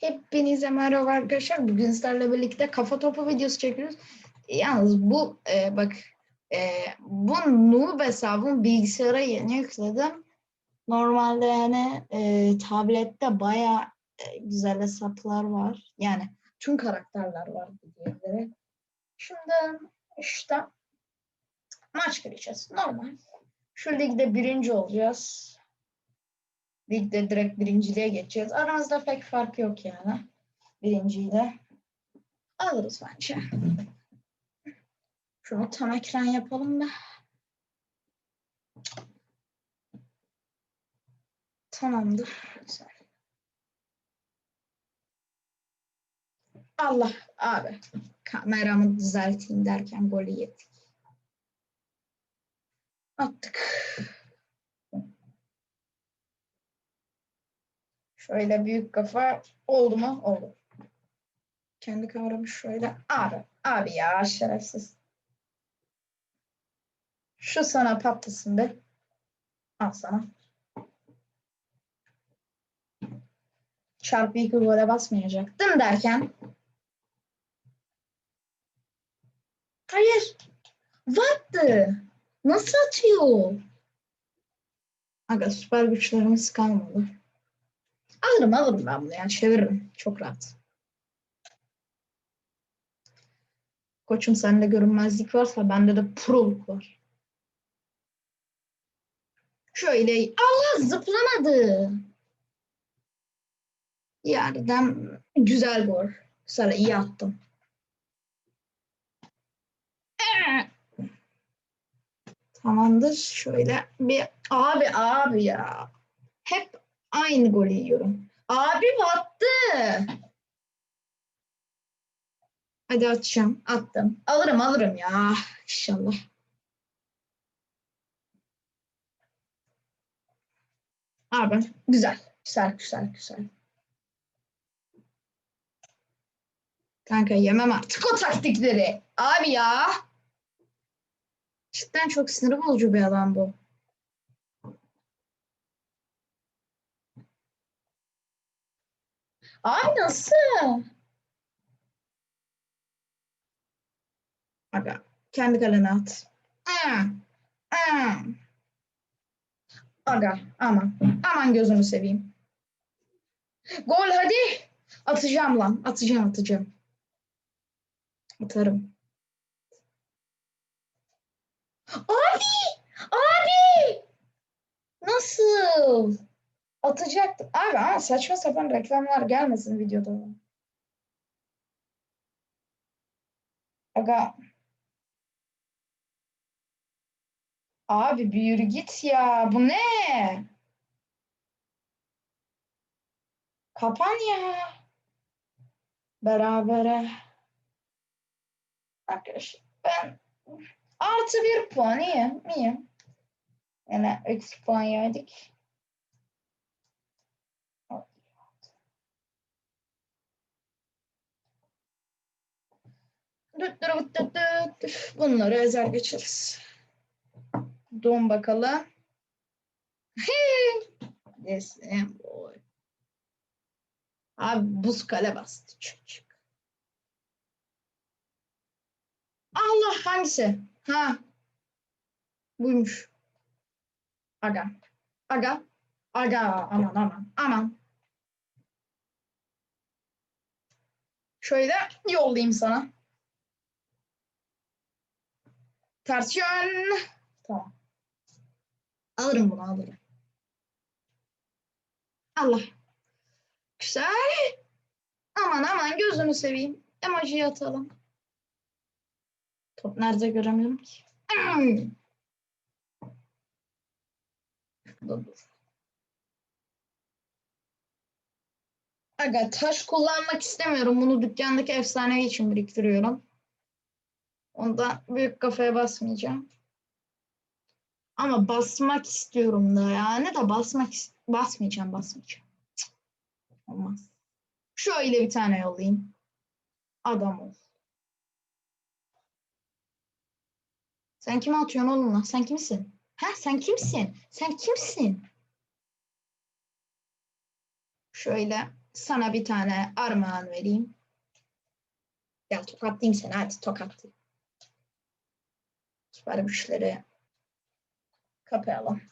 Hepinize merhaba arkadaşlar. Bugün sizlerle birlikte kafa topu videosu çekiyoruz. Yalnız bu e, bak e, bu noob hesabım bilgisayara yeni yükledim. Normalde yani e, tablette baya e, güzel hesaplar var. Yani tüm karakterler var diyebilirim. Şimdi işte maç gireceğiz. Normal. Şu ligde birinci olacağız. Ligde direkt birinciliğe geçeceğiz. Aramızda pek fark yok yani. Birinciyle. Alırız bence. Şunu tam ekran yapalım da. Tamamdır. Allah abi. Kameramı düzelteyim derken golü yedik. Attık. Şöyle büyük kafa oldu mu? Oldu. Kendi kavramı şöyle. Abi. Abi ya şerefsiz. Şu sana patlasın be. Al sana. Çarpı iki gole basmayacaktım derken. Hayır. The? Nasıl atıyor? Aga süper güçlerimiz kalmadı. Alırım alırım ben bunu yani çeviririm. Çok rahat. Koçum sende görünmezlik varsa bende de proluk var. Şöyle Allah zıplamadı. Yerden güzel gol. Sana iyi attım. Tamamdır. Şöyle bir abi abi ya. Hep aynı golü yiyorum. Abi battı. Hadi atacağım. Attım. Alırım alırım ya. İnşallah. Abi güzel. Güzel güzel güzel. Kanka yemem artık o taktikleri. Abi ya. Cidden çok sinir bozucu bir adam bu. Abi nasıl? Aga kendi kalene at. Aa, aa. Aga aman. Aman gözünü seveyim. Gol hadi. Atacağım lan. Atacağım atacağım. Atarım. Abi! Abi! Nasıl? Atacaktım. Abi ama saçma sapan reklamlar gelmesin videoda. Aga. Abi bir yürü git ya. Bu ne? Kapan ya. Berabere. Arkadaşlar ben artı bir puan iyi. İyi. Yani eksi puan yedik. Bunları özel geçeriz. Don bakalım. Yes, boy. Abi buz kale bastı çocuk. Allah hangisi? Ha. Buymuş. Aga. Aga. Aga. Aman aman. Aman. Şöyle yollayayım sana. Ters yön. Tamam. Alırım bunu alırım. Allah. Güzel. Aman aman gözünü seveyim. Emojiyi atalım. Top nerede göremiyorum ki. Şurada dur. Aga taş kullanmak istemiyorum. Bunu dükkandaki efsanevi için biriktiriyorum. Onda büyük kafaya basmayacağım. Ama basmak istiyorum da yani de basmak basmayacağım basmayacağım. Cık. Olmaz. Şöyle bir tane yollayayım. Adam ol. Sen kime atıyorsun oğlum lan? Sen kimsin? Ha sen kimsin? Sen kimsin? Şöyle sana bir tane armağan vereyim. Gel tokatlayayım seni hadi tokatlayayım. Süper güçleri kapayalım.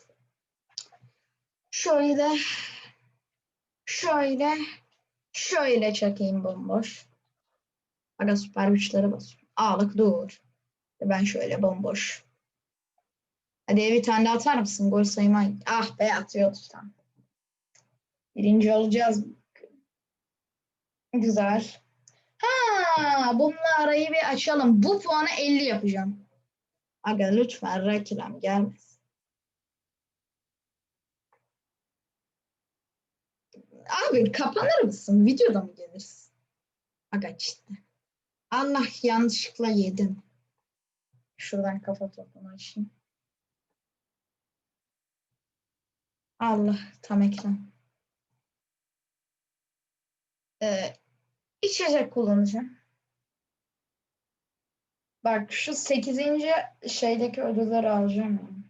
Şöyle şöyle şöyle çekeyim bomboş. Aga süper güçleri basıyorum. Ağlık dur. Ben şöyle bomboş. Hadi bir tane daha atar mısın? Gol sayıma. Ah be atıyoruz tam. Birinci olacağız. Güzel. Ha, bununla arayı bir açalım. Bu puanı 50 yapacağım. Aga lütfen reklam gelmesin. Abi kapanır mısın? Videoda mı gelirsin? Aga işte. Allah yanlışlıkla yedim. Şuradan kafa topunu açayım. Allah tam ekran. Ee, içecek kullanacağım. Bak şu 8. şeydeki ödülleri alacağım.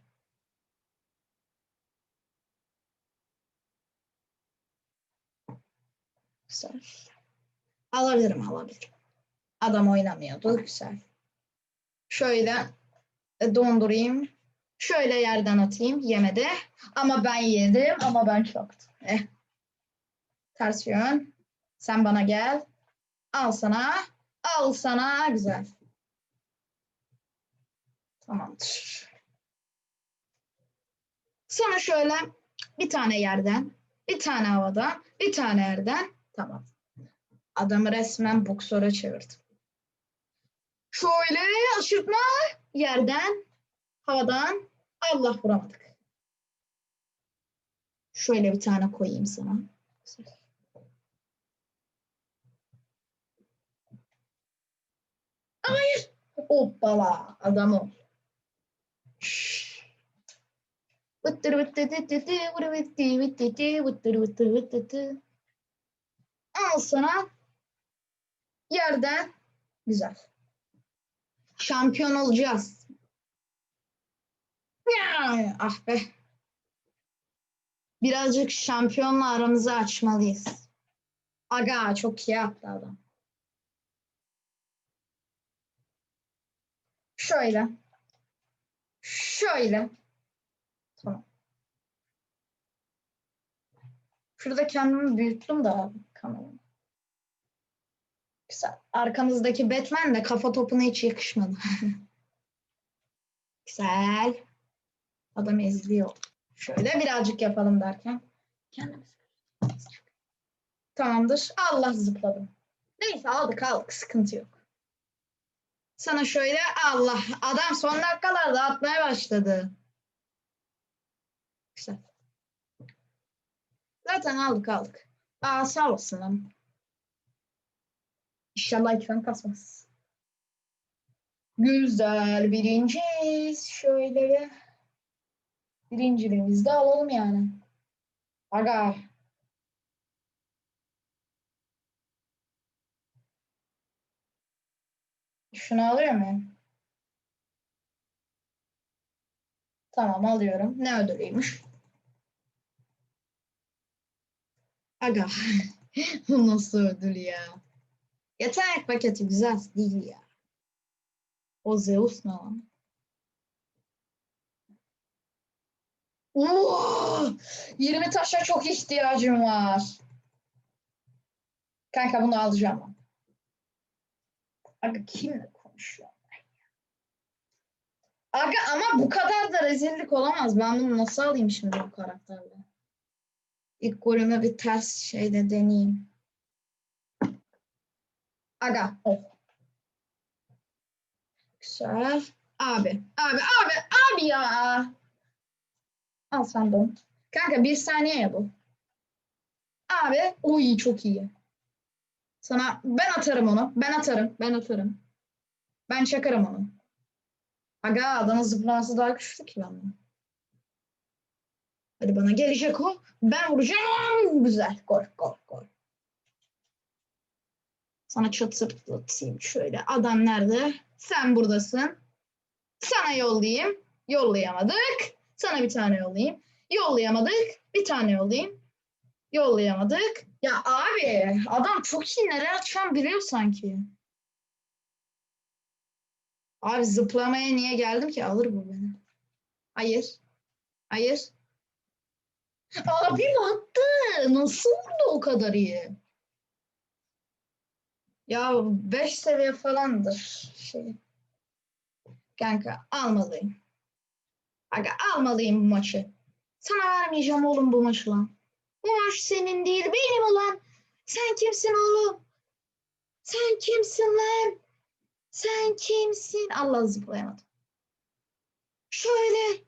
Güzel. Alabilirim alabilirim. Adam oynamıyordu. Güzel. Şöyle e, dondurayım. Şöyle yerden atayım. Yemedi. Ama ben yedim. Ama ben çoktum. Eh. Ters yön. Sen bana gel. Al sana. Al sana. Güzel. Tamamdır. Sonra şöyle bir tane yerden, bir tane havadan, bir tane yerden. Tamam. Adamı resmen boksöre çevirdim. Şöyle aşırtma yerden, havadan. Allah vuramadık. Şöyle bir tane koyayım sana. Hayır. Hoppala adam ol. Al sana yerden güzel. Şampiyon olacağız. Ah be. Birazcık şampiyonla aramızı açmalıyız. Aga çok iyi yaptı adam. Şöyle. Şöyle. Tamam. Şurada kendimi büyüttüm da kameramı. Güzel. Arkamızdaki Batman de kafa topuna hiç yakışmadı. Güzel. Adam eziliyor. Şöyle birazcık yapalım derken. Kendimiz. Tamamdır. Allah zıpladım. Neyse aldık aldık. Sıkıntı yok. Sana şöyle Allah. Adam son dakikalarda atmaya başladı. Güzel. Zaten aldık aldık. Aa sağ olasın lan. İnşallah ekran kasmaz. Güzel. Birinciyiz. Şöyle bir birinciliğimizi de alalım yani. Aga. Şunu alıyor muyum? Tamam alıyorum. Ne ödülüymüş? Aga. Bu nasıl ödül ya? Yetenek paketi güzel değil ya. O Zeus ne lan? Oo, 20 taşa çok ihtiyacım var. Kanka bunu alacağım. Aga kimle konuşuyor? Aga ama bu kadar da rezillik olamaz. Ben bunu nasıl alayım şimdi bu karakterle? İlk golüme bir ters şeyle deneyeyim. Aga. Oh. Güzel. Abi. Abi. Abi. Abi ya. Al sen don. Kanka bir saniye ya bu. Abi. Uy çok iyi. Sana ben atarım onu. Ben atarım. Ben atarım. Ben çakarım onu. Aga adamın zıplaması daha güçlü ki benden. Hadi bana gelecek o. Ben vuracağım. Güzel. Gol gol gol. Sana çatırtlatayım şöyle. Adam nerede? Sen buradasın. Sana yollayayım. Yollayamadık. Sana bir tane yollayayım. Yollayamadık. Bir tane yollayayım. Yollayamadık. Ya abi adam çok iyi neler atacağım biliyor sanki. Abi zıplamaya niye geldim ki? Alır bu beni. Hayır. Hayır. Abim attı. Nasıl vurdu o kadar iyi? Ya 5 seviye falandır şey. Kanka almalıyım. Aga almalıyım bu maçı. Sana vermeyeceğim oğlum bu maçı lan. Bu maç senin değil benim olan. Sen kimsin oğlum? Sen kimsin lan? Sen kimsin? Allah zıplayamadım. Şöyle.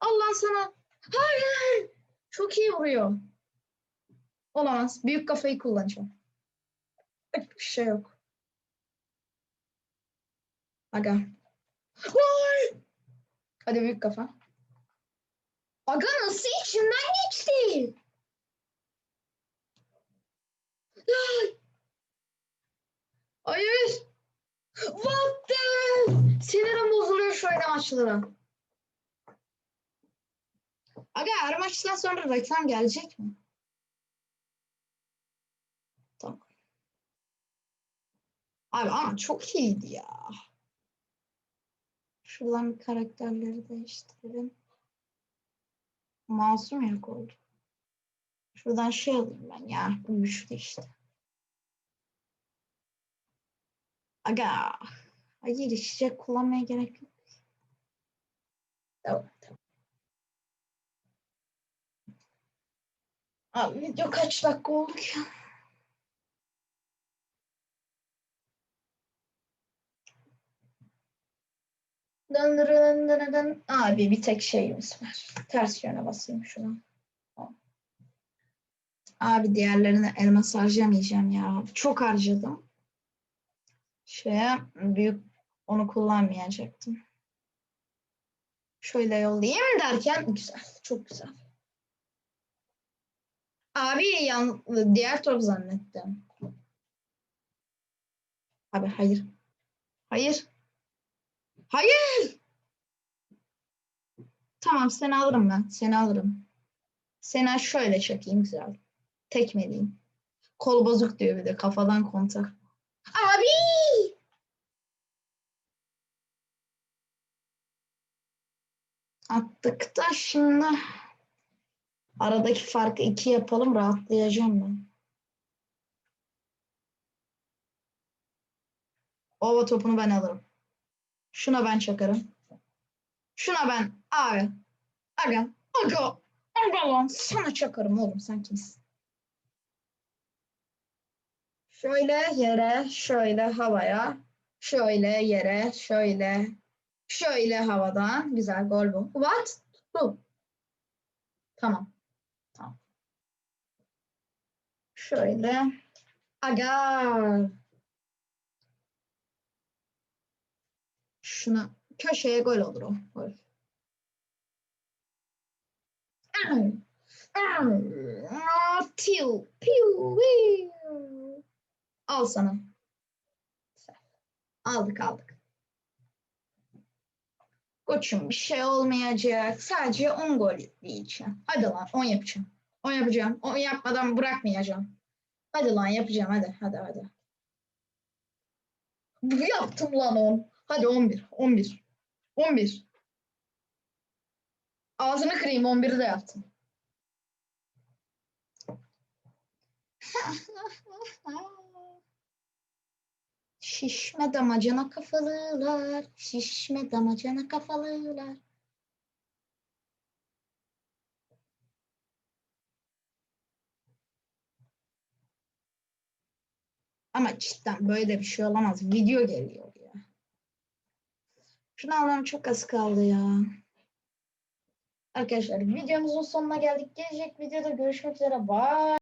Allah sana. Hayır. Çok iyi vuruyor. Olamaz. Büyük kafayı kullanacağım. Bir şey yok. Aga. Vay! Hadi büyük kafa. Aga nasıl içimden geçti? Ay! Hayır. What the? Sinirim bozuluyor şöyle maçlara. Aga her maçtan sonra reklam gelecek mi? Tamam. Abi ama çok iyiydi ya. Şuradan karakterleri değiştirelim. Masum yok oldu. Şuradan şey alayım ben ya. Güçlü işte. Aga. Hayır içecek kullanmaya gerek yok. Tamam tamam. Abi video kaç dakika oldu ki? Dın dın dın. Abi bir tek şeyimiz var. Ters yöne basayım. Tamam. Abi diğerlerine elmas harcamayacağım ya. Çok harcadım. Şeye büyük onu kullanmayacaktım. Şöyle yollayayım derken güzel. Çok güzel. Abi yan, diğer top zannettim. Abi hayır. Hayır. Hayır. Tamam seni alırım ben. Seni alırım. Seni şöyle çekeyim güzel. Tekmeleyeyim. Kol bozuk diyor bir de kafadan kontak. Abi! Attık şimdi aradaki farkı iki yapalım rahatlayacağım ben. Ova topunu ben alırım. Şuna ben çakarım. Şuna ben abi. Aga. Aga. Aga lan sana çakarım oğlum sen kimsin? Şöyle yere, şöyle havaya, şöyle yere, şöyle, şöyle havadan. Güzel gol bu. What? Bu. Tamam. Tamam. Şöyle. Aga. Şuna köşeye gol olur o. Gol. Piu, piu. Al sana. Aldık aldık. Koçum bir şey olmayacak. Sadece 10 gol diyeceğim. Hadi lan 10 yapacağım. 10 yapacağım. 10 yapmadan bırakmayacağım. Hadi lan yapacağım hadi hadi hadi. Yaptım lan 10. Hadi 11. 11. 11. Ağzını kırayım 11'i de yaptım. Şişme damacana kafalılar. Şişme damacana kafalılar. Ama cidden böyle bir şey olamaz. Video geliyor ya. Şunu çok az kaldı ya. Arkadaşlar videomuzun sonuna geldik. Gelecek videoda görüşmek üzere. Bye.